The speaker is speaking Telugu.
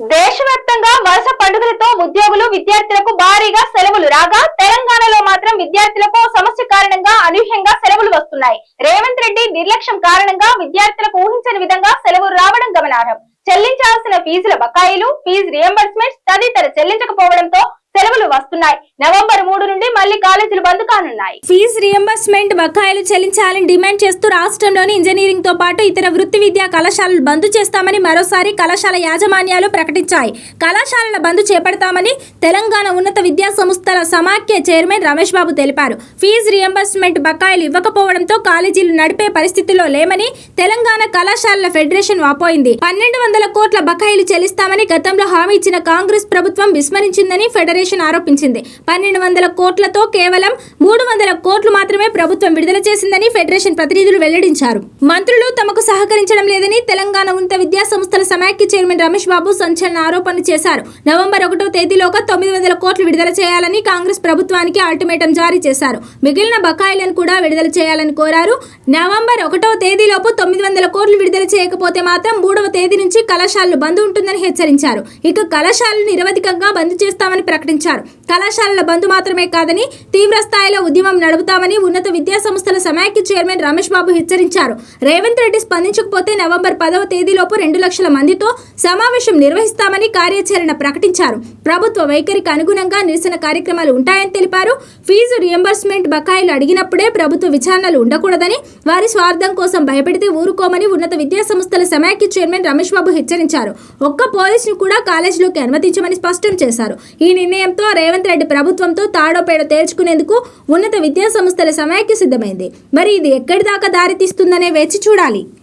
దేశవ్యాప్తంగా వరుస పండుగలతో ఉద్యోగులు విద్యార్థులకు భారీగా సెలవులు. రాగా తెలంగాణలో మాత్రం విద్యార్థులకు సమస్య కారణంగా అనూహ్యంగా సెలవులు వస్తున్నాయి. రేవంత్ రెడ్డి నిర్లక్ష్యం కారణంగా విద్యార్థులకు ఊహించని విధంగా సెలవులు రావడం గమనార్హం. చెల్లించాల్సిన ఫీజుల బకాయిలు ఫీజు రియంబర్స్మెంట్ తదితర చెల్లించకపోవడంతో సెలవులు వస్తున్నాయి. నవంబర్ మూడు నుండి మళ్ళీ కాలేజీలు బంద్ కానున్నాయి. ఫీజు రియంబర్స్మెంట్ బకాయిలు చెల్లించాలని డిమాండ్ చేస్తూ రాష్ట్రంలోని ఇంజనీరింగ్తో పాటు ఇతర వృత్తి విద్యా కళాశాలలు బంద్ చేస్తామని మరోసారి కళాశాల యాజమాన్యాలు ప్రకటించాయి. కళాశాలల బంద్ చేపడతామని తెలంగాణ ఉన్నత విద్యా సంస్థల సమాఖ్య చైర్మన్ రమేష్ బాబు తెలిపారు. ఫీజు రియంబర్స్మెంట్ బకాయిలు ఇవ్వకపోవడంతో కాలేజీలు నడిపే పరిస్థితిలో లేమని తెలంగాణ కళాశాలల ఫెడరేషన్ వాపోయింది. పన్నెండు వందల కోట్ల బకాయిలు చెల్లిస్తామని గతంలో హామీ ఇచ్చిన కాంగ్రెస్ ప్రభుత్వం విస్మరించిందని ఫెడరేషన్ ఆరోపించింది. పన్నెండు వందల కోట్లతో కేవలం మూడు ప్రభుత్వం విడుదల చేసిందని ఫెడరేషన్ ప్రతినిధులు వెల్లడించారు. మంత్రులు తమకు సహకరించడం లేదని తెలంగాణ ఉన్నత విద్యా సంస్థల సమాఖ్య చైర్మన్ రమేష్ బాబు సంచలన ఆరోపణలు చేశారు. నవంబర్ ఒకటో తేదీలోగా తొమ్మిది వందల కోట్లు విడుదల చేయాలని కాంగ్రెస్ ప్రభుత్వానికి అల్టిమేటం జారీ చేశారు. మిగిలిన బకాయిలను కూడా విడుదల చేయాలని కోరారు. నవంబర్ ఒకటో తేదీలోపు తొమ్మిది వందల కోట్లు విడుదల చేయకపోతే మాత్రం మూడవ తేదీ నుంచి కళాశాలలు బంద్ ఉంటుందని హెచ్చరించారు. ఇక కళాశాలలు నిరవధికంగా బంద్ చేస్తామని ప్రకటించారు. కళాశాలల బంద్ మాత్రమే కాదని తీవ్ర స్థాయిలో ఉద్యమం నడుపుతామని ఉన్నత విద్యా సంస్థల సమాఖ్య చైర్మన్ రమేష్ బాబు హెచ్చరించారు. రేవంత్ రెడ్డి స్పందించకపోతే నవంబర్ పదవ తేదీలోపు రెండు లక్షల మందితో సమావేశం నిర్వహిస్తామని కార్యాచరణ ప్రకటించారు. ప్రభుత్వ వైఖరికి అనుగుణంగా నిరసన కార్యక్రమాలు ఉంటాయని తెలిపారు. ఫీజు రియంబర్స్మెంట్ బకాయిలు అడిగినప్పుడే ప్రభుత్వ విచారణలు ఉండకూడదని వారి స్వార్థం కోసం భయపెడితే ఊరుకోమని ఉన్నత విద్యా సంస్థల సమాఖ్య చైర్మన్ రమేష్ బాబు హెచ్చరించారు. ఒక్క పోలీసును కూడా కాలేజీలోకి అనుమతించమని స్పష్టం చేశారు. ఈ నిర్ణయంతో రేవంత్ రెడ్డి ప్రభుత్వంతో తాడోపేడ తేల్చుకునేందుకు ఉన్నత విద్యా సంస్థల సమాఖ్య సిద్ధమైంది. మరి ఇది ఎక్కడి దాకా దారితీస్తుందనే వేచి చూడాలి.